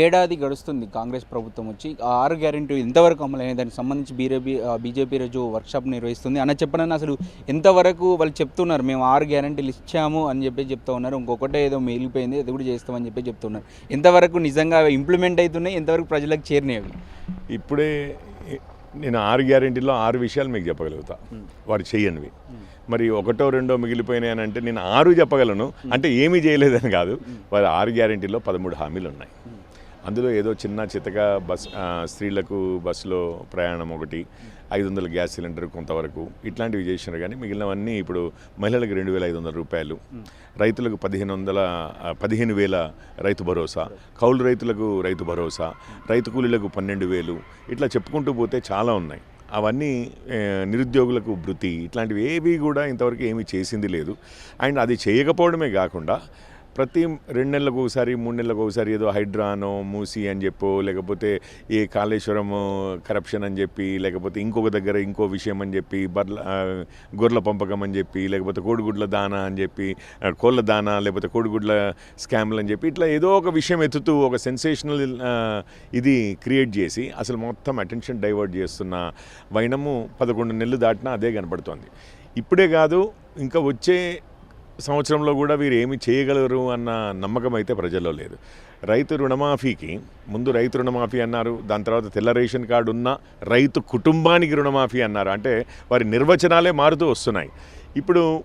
ఏడాది గడుస్తుంది కాంగ్రెస్ ప్రభుత్వం వచ్చి. ఆ ఆరు గ్యారెంటీ ఎంతవరకు అమలైన దానికి సంబంధించి బీజేపీ బీజేపీ రోజు వర్క్షాప్ నిర్వహిస్తుంది. అన్న చెప్పనని అసలు ఎంతవరకు వాళ్ళు చెప్తున్నారు మేము ఆరు గ్యారెంటీలు ఇచ్చాము అని చెప్పి చెప్తా ఉన్నారు. ఇంకొకటే ఏదో మిగిలిపోయింది అది కూడా చేస్తామని చెప్పి చెప్తున్నారు ఎంతవరకు నిజంగా ఇంప్లిమెంట్ అవుతున్నాయి ఎంతవరకు ప్రజలకు చేరినాయి అవి? ఇప్పుడే నేను ఆరు గ్యారెంటీలో ఆరు విషయాలు మీకు చెప్పగలుగుతా. వారు చెయ్యనివి. మరి ఒకటో రెండో మిగిలిపోయినాయి అని అంటే నేను ఆరు చెప్పగలను. అంటే ఏమీ చేయలేదని కాదు. వారి ఆరు గ్యారెంటీలో పదమూడు హామీలు ఉన్నాయి. అందులో ఏదో చిన్న చితగా బస్ స్త్రీలకు బస్సులో ప్రయాణం ఒకటి ఐదు వందల గ్యాస్ సిలిండర్ కొంతవరకు ఇట్లాంటివి చేసినారు. కానీ మిగిలినవన్నీ ఇప్పుడు మహిళలకు రెండు వేల ఐదు వందల రూపాయలు రైతులకు పదిహేను వందల పదిహేను వేల రైతు భరోసా కౌలు రైతులకు రైతు భరోసా రైతు కూలీలకు పన్నెండు వేలు ఇట్లా చెప్పుకుంటూ పోతే చాలా ఉన్నాయి. అవన్నీ నిరుద్యోగులకు వృత్తి ఇట్లాంటివి ఏవి కూడా ఇంతవరకు ఏమీ చేసింది లేదు. అండ్ అది చేయకపోవడమే కాకుండా ప్రతి రెండు నెలలకు ఒకసారి మూడు నెలలకు ఒకసారి ఏదో హైడ్రానో మూసి అని చెప్పో లేకపోతే ఏ కాళేశ్వరం కరప్షన్ అని చెప్పి లేకపోతే ఇంకొక దగ్గర ఇంకో విషయం అని చెప్పి బర్ల గొర్రెల పంపకం అని చెప్పి లేకపోతే కోడిగుడ్ల దానా అని చెప్పి కోళ్ళ దానా లేకపోతే కోడిగుడ్ల స్కామ్లు అని చెప్పి ఇట్లా ఏదో ఒక విషయం ఎత్తుతూ ఒక సెన్సేషనల్ ఇది క్రియేట్ చేసి అసలు మొత్తం అటెన్షన్ డైవర్ట్ చేస్తున్న వైనము పదకొండు నెలలు దాటినా అదే కనపడుతోంది. ఇప్పుడే కాదు ఇంకా వచ్చే సంవత్సరంలో కూడా వీరు ఏమి చేయగలరు అన్న నమ్మకం అయితే ప్రజల్లో లేదు. రైతు రుణమాఫీకి ముందు రైతు రుణమాఫీ అన్నారు దాని తర్వాత తెల్ల రేషన్ కార్డు ఉన్న రైతు కుటుంబానికి రుణమాఫీ అన్నారు. అంటే వారి నిర్వచనాలే మారుతూ వస్తున్నాయి. ఇప్పుడు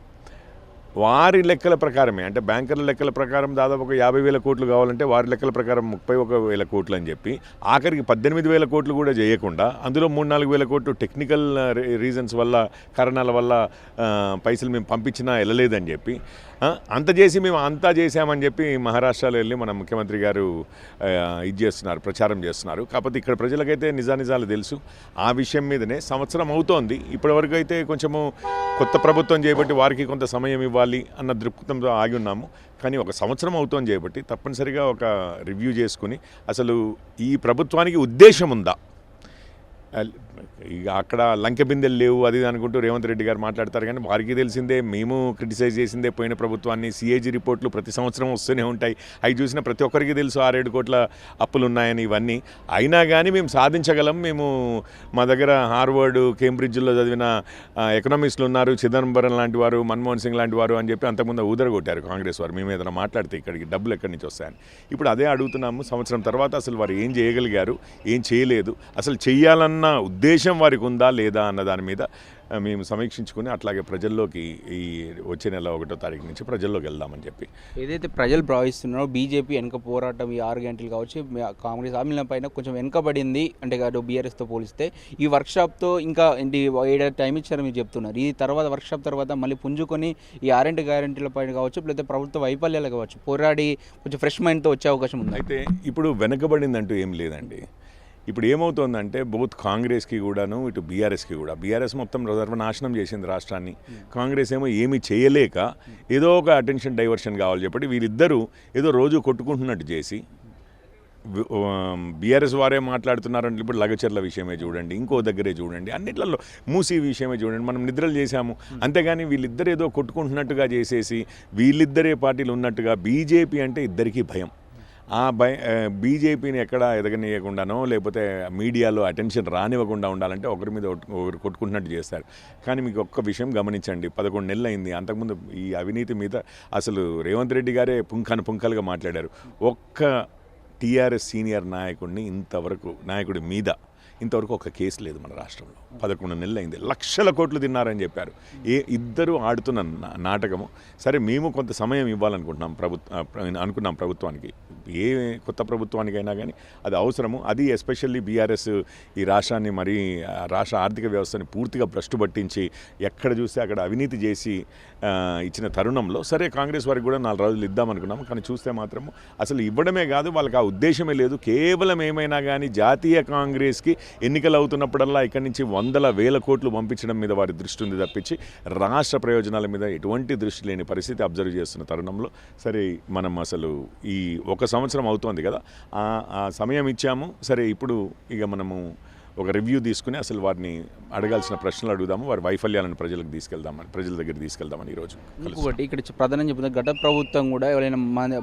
వారి లెక్కల ప్రకారమే. అంటే బ్యాంకర్ల లెక్కల ప్రకారం దాదాపు ఒక యాభై వేల కోట్లు కావాలంటే వారి లెక్కల ప్రకారం ముప్పై ఒక వేల కోట్లు అని చెప్పి ఆఖరికి పద్దెనిమిది వేల కోట్లు కూడా చేయకుండా అందులో మూడు నాలుగు వేల కోట్లు టెక్నికల్ రీజన్స్ వల్ల కారణాల వల్ల పైసలు మేము పంపించినా వెళ్ళలేదని చెప్పి అంత చేసి మేము అంతా చేశామని చెప్పి మహారాష్ట్రలో వెళ్ళి మన ముఖ్యమంత్రి గారు ఇది చేస్తున్నారు ప్రచారం చేస్తున్నారు. కాకపోతే ఇక్కడ ప్రజలకైతే నిజానిజాలు తెలుసు. ఆ విషయం మీదనే సంవత్సరం అవుతోంది. ఇప్పటివరకు అయితే కొంచెము కొత్త ప్రభుత్వం చేయబట్టి వారికి కొంత సమయం ఇవ్వాలి. అన్న దృక్పథంతో ఆగి ఉన్నాము. కానీ ఒక సంవత్సరం అవుతోంది చేయబట్టి తప్పనిసరిగా ఒక రివ్యూ చేసుకుని అసలు ఈ ప్రభుత్వానికి ఉద్దేశం ఉందా? అక్కడ లంకెబిందెలు లేవు అది అనుకుంటూ రేవంత్ రెడ్డి గారు మాట్లాడతారు. కానీ వారికి తెలిసిందే మేము క్రిటిసైజ్ చేసిందే పోయిన ప్రభుత్వాన్ని సిఏజీ రిపోర్ట్లు ప్రతి సంవత్సరం వస్తూనే ఉంటాయి. అవి చూసిన ప్రతి ఒక్కరికి తెలుసు ఆరేడు కోట్ల అప్పులు ఉన్నాయని ఇవన్నీ. అయినా కానీ మేము సాధించగలం. మేము మా దగ్గర హార్వర్డ్ కేంబ్రిడ్జ్లో చదివిన ఎకనామిస్టులు ఉన్నారు. చిదంబరం లాంటి వారు మన్మోహన్ సింగ్ లాంటి వారు అని చెప్పి అంతకుముందు ఊదరగొట్టారు కాంగ్రెస్ వారు. మేము ఏదైనా మాట్లాడితే ఇక్కడికి డబ్బులు ఎక్కడి నుంచి వస్తాయని. ఇప్పుడు అదే అడుగుతున్నాము. సంవత్సరం తర్వాత అసలు వారు ఏం చేయగలిగారు? ఏం చేయలేదు. అసలు చెయ్యాలన్న ఉద్దేశం వారికి ఉందా లేదా అన్న దాని మీద మేము సమీక్షించుకుని అట్లాగే ప్రజల్లోకి ఈ వచ్చే నెల ఒకటో తారీఖు నుంచి ప్రజల్లోకి వెళ్దామని చెప్పి. ఏదైతే ప్రజలు భావిస్తున్నారో బీజేపీ వెనక పోరాటం ఈ ఆరు గంటలు కావచ్చు కాంగ్రెస్ హామీల పైన కొంచెం వెనకబడింది అంటే కాదు బీఆర్ఎస్తో పోలిస్తే. ఈ వర్క్షాప్తో ఇంకా ఏంటి ఏడాది టైం ఇచ్చారని మీరు చెప్తున్నారు. ఈ తర్వాత వర్క్షాప్ తర్వాత మళ్ళీ పుంజుకొని ఈ ఆరెంటి గ్యారెంటీల పైన కావచ్చు లేకపోతే ప్రభుత్వ వైఫల్యాలు కావచ్చు. పోరాడి కొంచెం ఫ్రెష్ మైండ్తో వచ్చే అవకాశం ఉంది. అయితే ఇప్పుడు వెనకబడిందంటూ ఏం లేదండి. ఇప్పుడు ఏమవుతోందంటే బోత్ కాంగ్రెస్కి కూడాను ఇటు బీఆర్ఎస్కి కూడా. బీఆర్ఎస్ మొత్తం సర్వనాశనం చేసింది రాష్ట్రాన్ని. కాంగ్రెస్ ఏమో ఏమీ చేయలేక ఏదో ఒక అటెన్షన్ డైవర్షన్ కావాలి చెప్పి వీళ్ళిద్దరూ ఏదో రోజు కొట్టుకుంటున్నట్టు చేసి బీఆర్ఎస్ వారే మాట్లాడుతున్నారంటే ఇప్పుడు లగచర్ల విషయమే చూడండి ఇంకో దగ్గరే చూడండి అన్నిట్లలో మూసీ విషయమే చూడండి మనం నిద్రలు చేశాము. అంతేగాని వీళ్ళిద్దరు ఏదో కొట్టుకుంటున్నట్టుగా చేసేసి వీళ్ళిద్దరే పార్టీలు ఉన్నట్టుగా బీజేపీ అంటే ఇద్దరికీ భయం. ఆ భయ బీజేపీని ఎక్కడ ఎదగనీయకుండానో లేకపోతే మీడియాలో అటెన్షన్ రానివ్వకుండా ఉండాలంటే ఒకరి మీద ఒకరు కొట్టుకుంటున్నట్టు చేస్తారు కానీ మీకు ఒక్క విషయం గమనించండి పదకొండు నెలలు అయింది అంతకుముందు ఈ అవినీతి మీద అసలు రేవంత్ రెడ్డి గారే పుంఖాను పుంఖాలుగా మాట్లాడారు. ఒక్క టీఆర్ఎస్ సీనియర్ నాయకుడిని ఇంతవరకు నాయకుడి మీద ఇంతవరకు ఒక కేసు లేదు మన రాష్ట్రంలో. పదకొండు నెలలు అయింది లక్షల కోట్లు తిన్నారని చెప్పారు. ఏ ఇద్దరు ఆడుతున్న నాటకము. సరే మేము కొంత సమయం ఇవ్వాలనుకుంటున్నాం ప్రభుత్వ అనుకున్నాం ప్రభుత్వానికి. ఏ కొత్త ప్రభుత్వానికైనా కానీ అది అవసరము. అది ఎస్పెషల్లీ బీఆర్ఎస్ ఈ రాష్ట్రాన్ని మరి రాష్ట్ర ఆర్థిక వ్యవస్థని పూర్తిగా భ్రష్టు పట్టించి ఎక్కడ చూస్తే అక్కడ అవినీతి చేసి ఇచ్చిన తరుణంలో సరే కాంగ్రెస్ వారికి కూడా నాలుగు రోజులు ఇద్దామనుకున్నాము. కానీ చూస్తే మాత్రము అసలు ఇవ్వడమే కాదు వాళ్ళకి ఆ ఉద్దేశమే లేదు. కేవలం ఏమైనా కానీ జాతీయ కాంగ్రెస్కి ఎన్నికలు అవుతున్నప్పుడల్లా ఇక్కడి నుంచి వందల వేల కోట్లు పంపించడం మీద వారి దృష్టి ఉంది తప్పించి రాష్ట్ర ప్రయోజనాల మీద ఎటువంటి దృష్టి లేని పరిస్థితి అబ్జర్వ్ చేస్తున్న తరుణంలో సరే మనం అసలు ఈ ఒక సంవత్సరం అవుతోంది కదా. ఆ ఆ సమయం ఇచ్చాము. సరే ఇప్పుడు ఇక మనము ఒక రివ్యూ తీసుకుని అసలు వారిని అడగాల్సిన ప్రశ్నలు అడుగుదాము వారి వైఫల్యాలను ప్రజలకు తీసుకెళ్దామని ప్రజల దగ్గర తీసుకెళ్దామని ఈరోజు. ఇంకొకటి ఇక్కడ ప్రధానం చెప్తుంది గత ప్రభుత్వం కూడా ఎవరైనా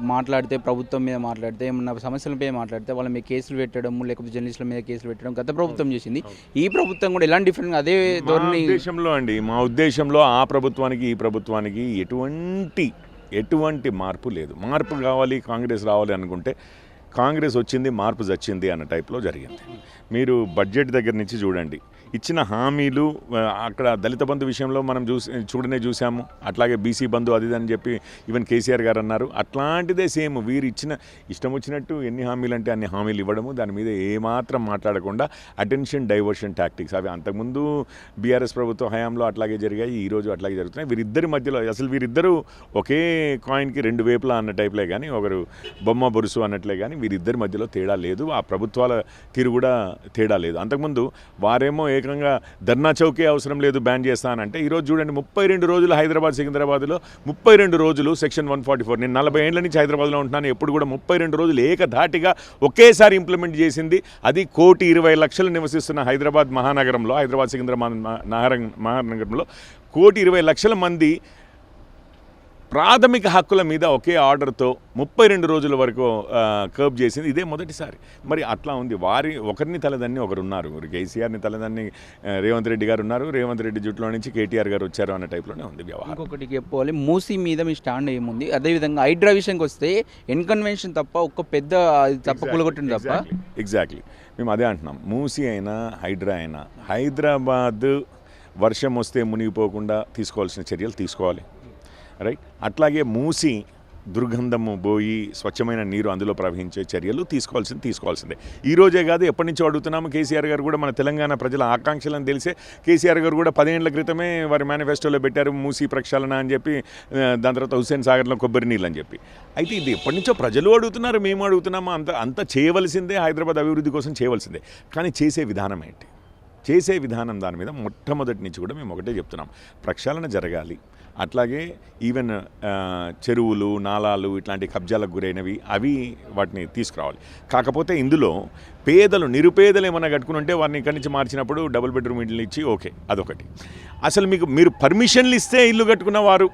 మాట్లాడితే ప్రభుత్వం మీద మాట్లాడితే ఏమన్నా సమస్యలపై మాట్లాడితే వాళ్ళ మీద కేసులు పెట్టడం లేకపోతే జర్నలిస్టుల మీద కేసులు పెట్టడం గత ప్రభుత్వం చేసింది. ఈ ప్రభుత్వం కూడా ఎలాంటి డిఫరెంట్ అదే ధోరణి ఉద్దేశంలో అండి మా ఉద్దేశంలో ఆ ప్రభుత్వానికి ఈ ప్రభుత్వానికి ఎటువంటి ఎటువంటి మార్పు లేదు. మార్పు కావాలి కాంగ్రెస్ రావాలి అనుకుంటే కాంగ్రెస్ వచ్చింది మార్పు చచ్చింది అన్న టైప్లో జరిగింది. మీరు బడ్జెట్ దగ్గర నుంచి చూడండి. ఇచ్చిన హామీలు అక్కడ దళిత బంధు విషయంలో మనం చూసి చూడనే చూసాము అట్లాగే బీసీ బంధు అది ఇది అని చెప్పి ఈవెన్ కేసీఆర్ గారు అన్నారు. అట్లాంటిదే సేమ్. వీరు ఇచ్చిన ఇష్టం వచ్చినట్టు ఎన్ని హామీలు అంటే అన్ని హామీలు ఇవ్వడము. దాని మీద ఏమాత్రం మాట్లాడకుండా అటెన్షన్ డైవర్షన్ టాక్టిక్స్. అవి అంతకుముందు బీఆర్ఎస్ ప్రభుత్వ హయాంలో అట్లాగే జరిగాయి. ఈరోజు అట్లాగే జరుగుతున్నాయి. వీరిద్దరి మధ్యలో అసలు వీరిద్దరూ ఒకే కాయిన్కి రెండు వేపులా అన్న టైప్లే కానీ ఒకరు బొమ్మ బొరుసు అన్నట్లే కానీ వీరిద్దరి మధ్యలో తేడా లేదు. ఆ ప్రభుత్వాల తీరు కూడా తేడా లేదు. అంతకుముందు వారేమో ఏకంగా ధర్నా చౌకే అవసరం లేదు బ్యాన్ చేస్తానంటే ఈరోజు చూడండి ముప్పై రెండు రోజులు హైదరాబాద్ సికింద్రాబాద్లో ముప్పై రెండు రోజులు సెక్షన్ వన్ ఫార్టీ ఫోర్. నేను నలభై ఏళ్ళ నుంచి హైదరాబాద్లో ఉంటున్నాను ఎప్పుడు కూడా ముప్పై రెండు రోజులు ఏకధాటిగా ఒకేసారి ఇంప్లిమెంట్ చేసింది. అది కోటి ఇరవై లక్షలు నివసిస్తున్న హైదరాబాద్ మహానగరంలో హైదరాబాద్ సికింద్రాబాద్ మహా- నగరం మహానగరంలో కోటి ఇరవై లక్షల మంది ప్రాథమిక హక్కుల మీద ఒకే ఆర్డర్తో ముప్పై రెండు రోజుల వరకు కర్బ్ చేసింది. ఇదే మొదటిసారి. మరి అట్లా ఉంది. వారి ఒకరిని తలదన్ని ఒకరు ఉన్నారు కేసీఆర్ని తలదన్ని రేవంత్ రెడ్డి గారు ఉన్నారు. రేవంత్ రెడ్డి జుట్లో నుంచి కేటీఆర్ గారు వచ్చారు అన్న టైప్లోనే ఉంది వ్యవహారం. ఇంకొకటి చెప్పుకోవాలి మూసీ మీద మీ స్టాండ్ ఏముంది? అదేవిధంగా హైడ్రా విషయంకి వస్తే ఎన్కన్వెన్షన్ తప్ప ఒక్క పెద్ద తప్ప కూలగొట్టింది తప్ప? ఎగ్జాక్ట్లీ మేము అదే అంటున్నాం. మూసీ అయినా హైడ్రా అయినా హైదరాబాద్ వర్షం వస్తే మునిగిపోకుండా తీసుకోవాల్సిన చర్యలు తీసుకోవాలి. రైట్ అట్లాగే మూసి దుర్గంధము పోయి స్వచ్ఛమైన నీరు అందులో ప్రవహించే చర్యలు తీసుకోవాల్సింది తీసుకోవాల్సిందే. ఈ రోజే కాదు ఎప్పటి నుంచో అడుగుతున్నాము. కేసీఆర్ గారు కూడా మన తెలంగాణ ప్రజల ఆకాంక్షలను తెలిసే కేసీఆర్ గారు కూడా పదిహేండ్ల క్రితమే వారి మేనిఫెస్టోలో పెట్టారు మూసీ ప్రక్షాళన అని చెప్పి దాని తర్వాత హుస్సేన్ సాగర్లో కొబ్బరి నీళ్ళు అని చెప్పి. అయితే ఇది ఎప్పటి నుంచో ప్రజలు అడుగుతున్నారు మేము అడుగుతున్నాము. అంత అంత చేయవలసిందే హైదరాబాద్ అభివృద్ధి కోసం చేయవలసిందే. కానీ చేసే విధానం ఏంటి? చేసే విధానం దాని మీద మొట్టమొదటి నుంచి కూడా మేము ఒకటే చెప్తున్నాం. ప్రక్షాళన జరగాలి. అట్లాగే ఈవెన్ చెరువులు నాలాలు ఇట్లాంటి కబ్జాలకు గురైనవి అవి వాటిని తీసుకురావాలి. కాకపోతే ఇందులో పేదలు నిరుపేదలు ఏమైనా కట్టుకుని ఉంటే వారిని ఇక్కడి నుంచి మార్చినప్పుడు డబుల్ బెడ్రూమ్ ఇల్లు ఇచ్చి ఓకే అదొకటి. అసలు మీకు మీరు పర్మిషన్లు ఇస్తే ఇల్లు కట్టుకున్న వారు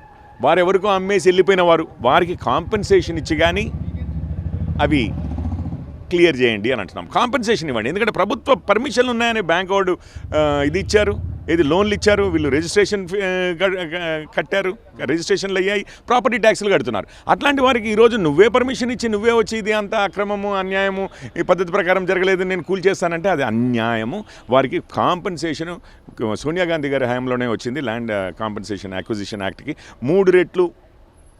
వారెవరికో అమ్మేసి వెళ్ళిపోయిన వారు వారికి కాంపెన్సేషన్ ఇచ్చి కానీ అవి క్లియర్ చేయండి అని అంటున్నాం. కాంపెన్సేషన్ ఇవ్వండి. ఎందుకంటే ప్రభుత్వ పర్మిషన్లు ఉన్నాయని బ్యాంక్ వాడు ఇది ఇచ్చారు. ఏది లోన్లు ఇచ్చారు? వీళ్ళు రిజిస్ట్రేషన్ ఫీ- కట్టారు. రిజిస్ట్రేషన్లు అయ్యాయి. ప్రాపర్టీ ట్యాక్స్లు కడుతున్నారు. అట్లాంటి వారికి ఈరోజు నువ్వే పర్మిషన్ ఇచ్చి నువ్వే వచ్చి ఇది అంత అక్రమము అన్యాయము ఈ పద్ధతి ప్రకారం జరగలేదు నేను కూల్ చేస్తానంటే అది అన్యాయము. వారికి కాంపెన్సేషన్ సోనియా గాంధీ గారి హయాంలోనే వచ్చింది ల్యాండ్ కాంపెన్సేషన్ అక్విజిషన్ యాక్ట్కి. మూడు రెట్లు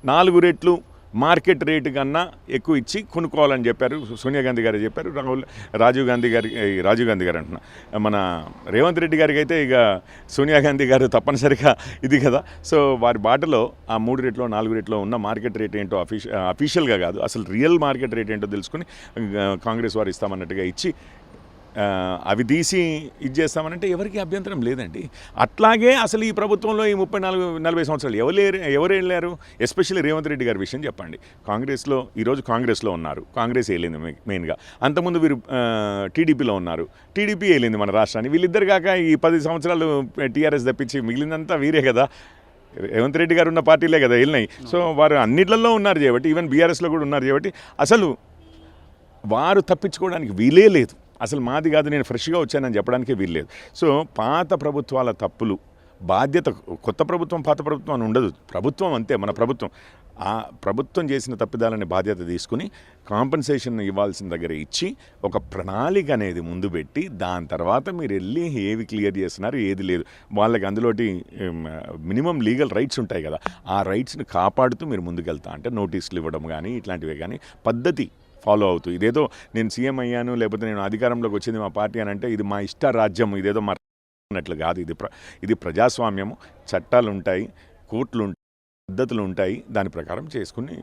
నాలుగు రెట్లు మార్కెట్ రేటు కన్నా ఎక్కువ ఇచ్చి కొనుక్కోవాలని చెప్పారు. సోనియా గాంధీ గారు చెప్పారు. రాహుల్ రాజీవ్ గాంధీ గారి రాజీవ్ గాంధీ గారు అంటున్నా. మన రేవంత్ రెడ్డి గారికి అయితే ఇక సోనియా గాంధీ గారు తప్పనిసరిగా ఇది కదా. సో వారి బాటలో ఆ మూడు రేట్లో నాలుగు రేట్లో ఉన్న మార్కెట్ రేట్ ఏంటో అఫీషియల్ అఫీషియల్గా కాదు అసలు రియల్ మార్కెట్ రేట్ ఏంటో తెలుసుకుని కాంగ్రెస్ వారు ఇస్తామన్నట్టుగా ఇచ్చి అవి తీసి ఇది చేస్తామనంటే ఎవరికి అభ్యంతరం లేదండి. అట్లాగే అసలు ఈ ప్రభుత్వంలో ఈ ముప్పై నాలుగు నలభై సంవత్సరాలు ఎవరు లేరు- ఎవరు వెళ్ళారు ఎస్పెషల్లీ రేవంత్ రెడ్డి గారి విషయం చెప్పండి. కాంగ్రెస్లో ఈరోజు కాంగ్రెస్లో ఉన్నారు. కాంగ్రెస్ వేయలేదు మెయిన్గా. అంతకుముందు వీరు టీడీపీలో ఉన్నారు. టీడీపీ వేయలేదు మన రాష్ట్రాన్ని. వీళ్ళిద్దరు కాక ఈ పది సంవత్సరాలు టీఆర్ఎస్ తప్పించి మిగిలిందంతా వీరే కదా. రేవంత్ రెడ్డి గారు ఉన్న పార్టీలే కదా వెళ్ళినాయి సో వారు అన్నిట్లలో ఉన్నారు కాబట్టి ఈవెన్ బీఆర్ఎస్లో కూడా ఉన్నారు కాబట్టి అసలు వారు తప్పించుకోవడానికి వీలే లేదు. అసలు మాది కాదు నేను ఫ్రెష్గా వచ్చానని చెప్పడానికి వీల్లేదు. సో పాత ప్రభుత్వాల తప్పులు బాధ్యత కొత్త ప్రభుత్వం పాత ప్రభుత్వం అని ఉండదు. ప్రభుత్వం అంతే మన ప్రభుత్వం. ఆ ప్రభుత్వం చేసిన తప్పిదాలని బాధ్యత తీసుకుని కాంపెన్సేషన్ ఇవ్వాల్సిన దగ్గర ఇచ్చి ఒక ప్రణాళిక అనేది ముందు పెట్టి దాని తర్వాత మీరు వెళ్ళి ఏవి క్లియర్ చేస్తున్నారు ఏది లేదు. వాళ్ళకి అందులోటి మినిమం లీగల్ రైట్స్ ఉంటాయి కదా. ఆ రైట్స్ని కాపాడుతూ మీరు ముందుకెళ్తా అంటే నోటీసులు ఇవ్వడం కానీ ఇట్లాంటివే కానీ పద్ధతి ఫాలో అవుతూ. ఇదేదో నేను సీఎం అయ్యాను లేకపోతే నేను అధికారంలోకి వచ్చింది మా పార్టీ అని అంటే ఇది మా ఇష్ట రాజ్యం ఇదేదో మా అన్నట్లు కాదు. ఇది ప్ర ఇది ప్రజాస్వామ్యము. చట్టాలు ఉంటాయి కోర్టులు ఉంటాయి పద్ధతులు ఉంటాయి దాని ప్రకారం చేసుకుని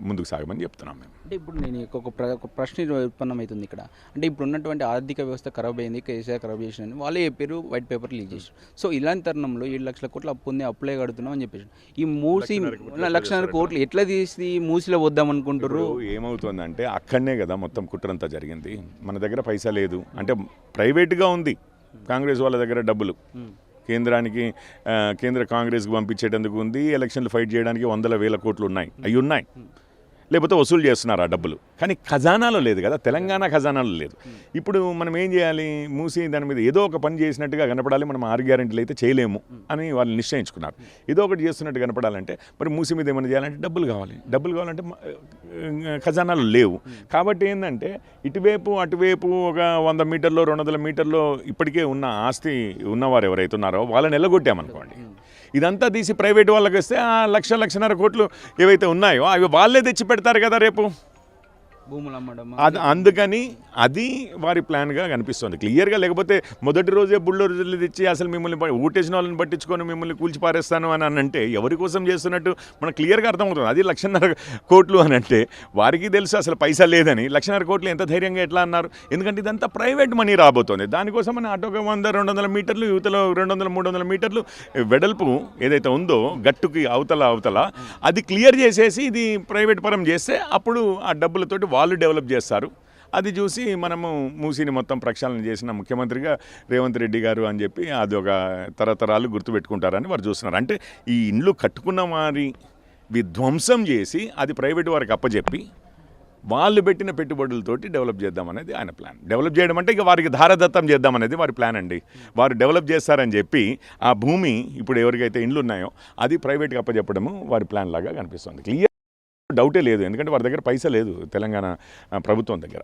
ముందుకు సాగమని చెప్తున్నాం మేము. అంటే ఇప్పుడు నేను ఒక- ఒక ప్ర- ఒక ప్రశ్న ఉత్పన్నమవుతుంది ఇక్కడ. అంటే ఇప్పుడు ఉన్నటువంటి ఆర్థిక వ్యవస్థ ఖరాబ్ అయింది కేసీఆర్ ఖరాబ్ చేసిన వాళ్ళే చెప్పారు వైట్ పేపర్ లీక్ చేశారు సో ఇలాంటి తరుణంలో ఏడు లక్షల కోట్లు అప్పు ఉంది అప్పులే కడుతున్నాం అని చెప్పేసి ఈ మూసి లక్షన్నర కోట్లు ఎట్లా తీసి మూసిలో వద్దాం అనుకుంటారు ఏమవుతుందంటే అక్కడనే కదా మొత్తం కుట్రంతా జరిగింది. మన దగ్గర పైసా లేదు. అంటే ప్రైవేట్గా ఉంది. కాంగ్రెస్ వాళ్ళ దగ్గర డబ్బులు. కేంద్రానికి కేంద్ర కాంగ్రెస్కి పంపించేటందుకు ఉంది. ఎలక్షన్లు ఫైట్ చేయడానికి వందల వేల కోట్లు ఉన్నాయి. అవి ఉన్నాయి లేకపోతే వసూలు చేస్తున్నారు ఆ డబ్బులు. కానీ ఖజానాలో లేదు కదా తెలంగాణ ఖజానాలో లేదు. ఇప్పుడు మనం ఏం చేయాలి? మూసి దాని మీద ఏదో ఒక పని చేసినట్టుగా కనపడాలి మనం ఆరు గ్యారెంటీలు అయితే చేయలేము అని వాళ్ళు నిశ్చయించుకున్నారు. ఏదో ఒకటి చేస్తున్నట్టు కనపడాలంటే మరి మూసి మీద ఏమైనా చేయాలంటే డబ్బులు కావాలి. డబ్బులు కావాలంటే ఖజానాలు లేవు. కాబట్టి ఏంటంటే ఇటువైపు అటువైపు ఒక వంద మీటర్లో రెండు వందల మీటర్లో ఇప్పటికే ఉన్న ఆస్తి ఉన్నవారు ఎవరైతే ఉన్నారో వాళ్ళని ఎల్లగొట్టామనుకోండి. ఇదంతా తీసి ప్రైవేట్ వాళ్ళకి ఇస్తే లక్ష లక్షన్నర కోట్లు ఏవైతే ఉన్నాయో అవి వాళ్ళే తెచ్చి పెడతారు కదా రేపు. భూములు అమ్మడం. అది అందుకని అది వారి ప్లాన్గా కనిపిస్తుంది. క్లియర్గా లేకపోతే మొదటి రోజే బుల్డోజర్లు తెచ్చి అసలు మిమ్మల్ని ఊటేసిన వాళ్ళని పట్టించుకొని మిమ్మల్ని కూల్చి పారేస్తాను అని అంటే ఎవరి కోసం చేస్తున్నట్టు మనకు క్లియర్గా అర్థమవుతుంది. అది లక్షన్నర కోట్లు అని అంటే వారికి తెలుసు అసలు పైసా లేదని. లక్షన్నర కోట్లు ఎంత ధైర్యంగా ఎట్లా అన్నారు? ఎందుకంటే ఇదంతా ప్రైవేట్ మనీ రాబోతోంది. దానికోసం మన అటు ఒక వంద రెండు వందల మీటర్లు యువతలో రెండు వందల మూడు వందల మీటర్లు వెడల్పు ఏదైతే ఉందో గట్టుకి అవతల అవతల అది క్లియర్ చేసేసి ఇది ప్రైవేట్ పరం చేస్తే అప్పుడు ఆ డబ్బులతోటి వాళ్ళు డెవలప్ చేస్తారు. అది చూసి మనము మూసీని మొత్తం ప్రక్షాళన చేసిన ముఖ్యమంత్రిగా రేవంత్ రెడ్డి గారు అని చెప్పి అది ఒక తరతరాలు గుర్తుపెట్టుకుంటారని వారు చూస్తున్నారు. అంటే ఈ ఇండ్లు కట్టుకున్న వారి విధ్వంసం చేసి అది ప్రైవేట్ వారికి అప్పచెప్పి వాళ్ళు పెట్టిన పెట్టుబడులతోటి డెవలప్ చేద్దామనేది ఆయన ప్లాన్. డెవలప్ చేయడం అంటే ఇక వారికి ధారదత్తం చేద్దామనేది వారి ప్లాన్ అండి. వారు డెవలప్ చేస్తారని చెప్పి ఆ భూమి ఇప్పుడు ఎవరికైతే ఇండ్లు ఉన్నాయో అది ప్రైవేట్గా అప్పచెప్పడము వారి ప్లాన్ లాగా కనిపిస్తుంది. క్లియర్ డౌటే లేదు. ఎందుకంటే వారి దగ్గర పైసా లేదు తెలంగాణ ప్రభుత్వం దగ్గర.